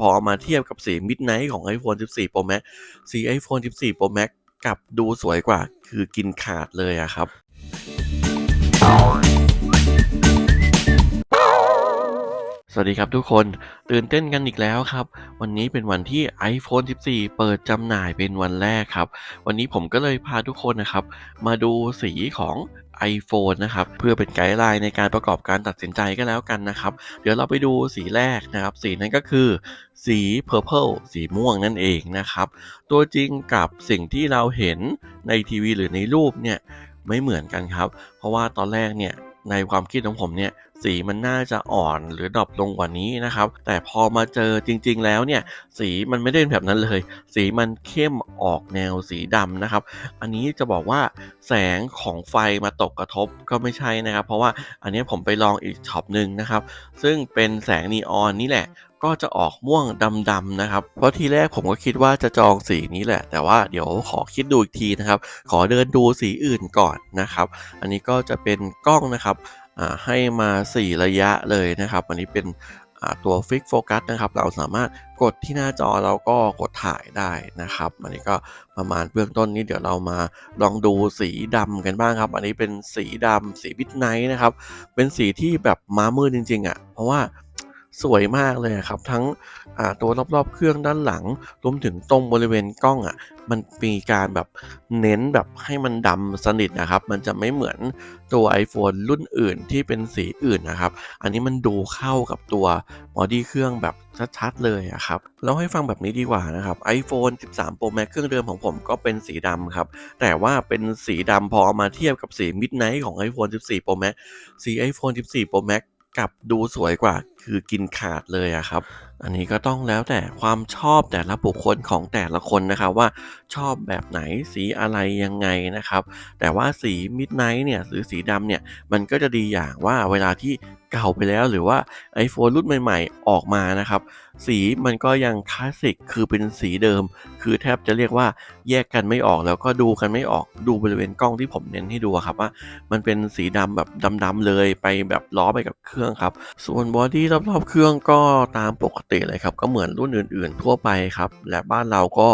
พอเอามาเทียบกับสี Midnight ของ iPhone 14 Pro Max สี iPhone 14 Pro Max กลับดูสวยกว่า คือกินขาดเลยอะครับ สวัสดีครับทุกคนตื่นเต้นกันอีกแล้วครับ วันนี้เป็นวันที่ iPhone 14 เปิดจำหน่ายเป็นวันแรกครับ วันนี้ผมก็เลยพาทุกคนนะครับ มาดูสีของ iPhone นะครับ เพื่อเป็นไกด์ไลน์ในการประกอบการตัดสินใจก็แล้วกันนะครับ เดี๋ยวเราไปดูสีแรกนะครับ สีนั้นก็คือ สี Purple สีม่วงนั่นเองนะครับ ตัวจริงกับสิ่งที่เราเห็นในทีวีหรือในรูปเนี่ยไม่เหมือนกันครับ เพราะว่าตอนแรกเนี่ย ในความคิดของผมเนี่ยสีมันน่าจะอ่อนหรือดรอปลงกว่านี้นะครับ แต่พอมาเจอจริง ๆ แล้วเนี่ยสีมันไม่ได้เป็นแบบนั้นเลย สีมันเข้มออกแนวสีดำนะครับ อันนี้จะบอกว่าแสงของไฟมาตกกระทบก็ไม่ใช่นะครับ เพราะว่าอันนี้ผมไปลองอีกช็อปหนึ่งนะครับ ซึ่งเป็นแสงนีออนนี่แหละ ก็จะออกม่วงดำๆนะครับ เพราะทีแรกผมก็คิดว่าจะจองสีนี้แหละ แต่ว่าเดี๋ยวขอคิดดูอีกทีนะครับ ขอเดินดูสีอื่นก่อนนะครับ อันนี้ก็จะเป็นกล้องนะครับให้มา 4 ระยะเลยนะครับ อันนี้เป็นตัวฟิกโฟกัสนะครับ เราสามารถกดที่หน้าจอแล้วก็กดถ่ายได้นะครับ อันนี้ก็ประมาณเบื้องต้นนี้เดี๋ยวเรามาลองดูสีดำกันบ้างครับ อันนี้เป็นสีดำสีบิดไนท์นะครับ เป็นสีที่แบบมามืดจริงๆอะ่ะ เพราะว่า สวยมากเลยครับ ทั้งตัวรอบๆ เครื่องด้านหลัง รวมถึงตรงบริเวณกล้องอะ่ะ มันมีการแบบเน้นแบบให้มันดำสนิทนะครับ มันจะไม่เหมือนตัว iPhone รุ่นอื่นที่เป็นสีอื่นนะครับ อันนี้มันดูเข้ากับตัวบอดี้เครื่องแบบชัดๆเลยครับเราให้ฟังแบบนี้ดีกว่านะครับ iPhone 13 Pro Max เครื่องเดิมของผมก็เป็นสีดำครับ แต่ว่าเป็นสีดำพอมาเทียบกับสี Midnight ของ iPhone 14 Pro Max สี iPhone 14 Pro Max กลับดูสวยกว่าคือกินขาดเลยอะครับ อันนี้ก็ต้องแล้วแต่ความชอบแต่ละบุคคลของแต่ละคนนะครับว่าชอบแบบไหนสีอะไรยังไงนะครับ แต่ว่าสีมิดไนท์เนี่ยหรือสีดำเนี่ยมันก็จะดีอย่างว่าเวลาที่ เก่าไปแล้วหรือว่า iPhone รุ่นใหม่ ๆ ออกมานะครับ สีมันก็ยังคลาสสิกคือเป็นสีเดิม คือแทบจะเรียกว่าแยกกันไม่ออกแล้วก็ดูกันไม่ออกดูบริเวณกล้องที่ผมเน้นให้ดูครับว่า มันเป็นสีดำแบบดำๆเลยไปแบบล้อไปกับเครื่องครับ ส่วนบอดี้รอบๆเครื่องก็ตามปกติเลยครับ ก็เหมือนรุ่นอื่น ๆ ทั่วไปครับ และบ้านเราก็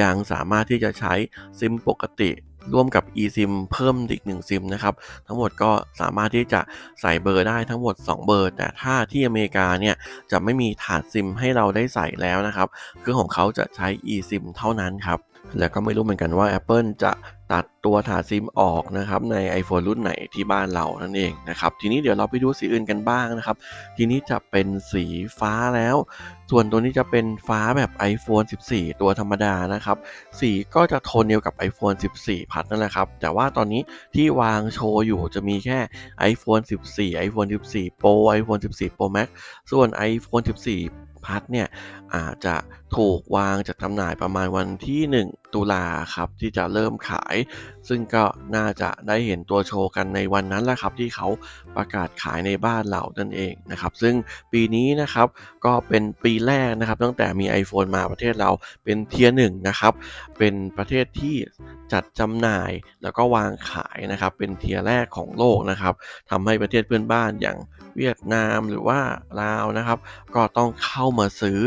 ยังสามารถที่จะใช้ซิมปกติ ร่วมกับ eSIM เพิ่มอีก1ซิมนะครับ ทั้งหมดก็สามารถที่จะใส่เบอร์ได้ทั้งหมด 2 เบอร์ แต่ถ้าที่อเมริกาเนี่ยจะไม่มีถาดซิมให้เราได้ใส่แล้วนะครับเครื่องของเขาจะใช้ eSIM เท่านั้นครับ แล้วก็ไม่รู้เหมือนกันว่า Apple จะ ตัดตัวถาดซิมออกนะครับใน iPhone รุ่นไหนที่บ้านเรานั่นเองนะครับทีนี้เดี๋ยวเราไปดูสีอื่นกันบ้างนะครับทีนี้จะเป็นสีฟ้าแล้ว ส่วนตัวนี้จะเป็นฟ้าแบบ iPhone 14 ตัวธรรมดานะครับสีก็จะโทนเดียวกับ iPhone 14 พัดนั่นแหละครับแต่ว่าตอนนี้ที่วางโชว์อยู่จะมีแค่ iPhone 14 iPhone 14 Pro iPhone 14 Pro Max ส่วน iPhone 14 พัดเนี่ยอาจจะถูกวางจัดจำหน่ายประมาณวันที่ 1 ตุลาครับที่จะเริ่มขาย ซึ่งก็น่าจะได้เห็นตัวโชว์กันในวันนั้นแหละครับที่เขาประกาศขายในบ้านเรานั่นเองนะครับ ซึ่งปีนี้นะครับก็เป็นปีแรกนะครับตั้งแต่มี iPhone มาประเทศเราเป็นเทียร์หนึ่งนะครับเป็นประเทศที่ จัดจำหน่ายแล้วก็วางขายนะครับ เป็นเทียร์แรกของโลกนะครับทำให้ประเทศเพื่อนบ้านอย่างเวียดนามหรือว่าลาวนะครับ ก็ต้องเข้ามาซื้อ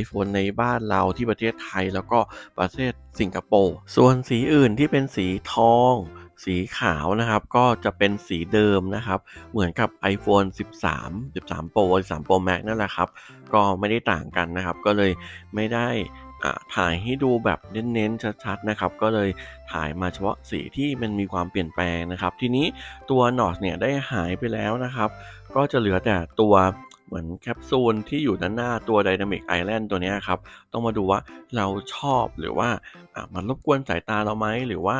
iPhone ในบ้านเราที่ประเทศไทยแล้วก็ประเทศสิงคโปร์ส่วนสีอื่นที่เป็นสีทอง สีขาวนะครับ ก็จะเป็นสีเดิมนะครับ เหมือนกับ iPhone 13 13 Pro 13 Pro Max นั่นแหละครับ ก็ไม่ได้ต่างกันนะครับ ก็เลยไม่ได้ ถ่ายให้ดูแบบเน้นๆชัดๆนะครับก็เลยถ่ายมาเฉพาะสีที่มันมีความเปลี่ยนแปลงนะครับ ทีนี้ตัวนอสเนี่ยได้หายไปแล้วนะครับ ก็จะเหลือแต่ตัวเหมือนแคปซูลที่อยู่ด้านหน้าตัว Dynamic Island ตัวนี้ครับ ต้องมาดูว่าเราชอบหรือว่ามันรบกวนสายตาเราไหมหรือว่า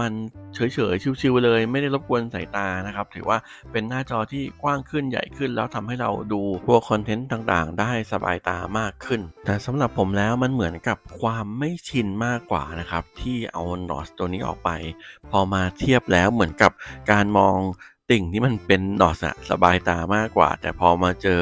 มันเฉยๆ ชิวๆเลย ไม่ได้รบกวนสายตานะครับ ถือว่าเป็นหน้าจอที่กว้างขึ้นใหญ่ขึ้น แล้วทำให้เราดูพวกคอนเทนต์ต่างๆ ได้สบายตามากขึ้น แต่สำหรับผมแล้วมันเหมือนกับความไม่ชินมากกว่านะครับ ที่เอานอสตัวนี้ออกไป พอมาเทียบแล้วเหมือนกับการมอง ติ่งที่มันเป็นนอสอะสบายตามากกว่า แต่พอมาเจอ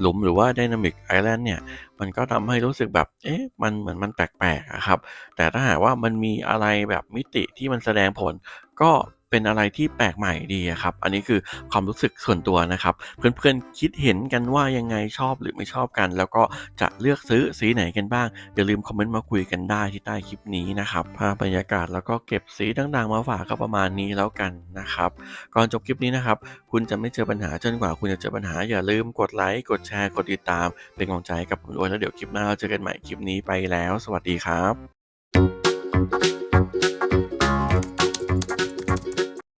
หลุมหรือว่าไดนามิกไอแลนด์เนี่ย มันก็ทำให้รู้สึกแบบ เอ๊ะ มันเหมือนมันแปลกๆอะครับ แต่ถ้าหากว่ามันมีอะไรแบบมิติที่มันแสดงผล ก็ เป็นอะไรที่แปลกใหม่ดีครับ อันนี้คือความรู้สึกส่วนตัวนะครับ เพื่อนๆคิดเห็นกันว่ายังไงชอบหรือไม่ชอบกัน แล้วก็จะเลือกซื้อสีไหนกันบ้างอย่าลืมคอมเมนต์มาคุยกันได้ที่ใต้คลิปนี้นะครับภาพบรรยากาศแล้วก็เก็บสีต่างๆ มาฝากก็ประมาณนี้แล้วกันนะครับ ก่อนจบคลิปนี้นะครับ คุณจะไม่เจอปัญหาจนกว่าคุณจะเจอปัญหาอย่าลืมกดไลค์กดแชร์กดติดตาม เป็นกำลังใจกับผมด้วยแล้วเดี๋ยวคลิปหน้าเราเจอกันใหม่คลิปนี้ไปแล้ว สวัสดีครับ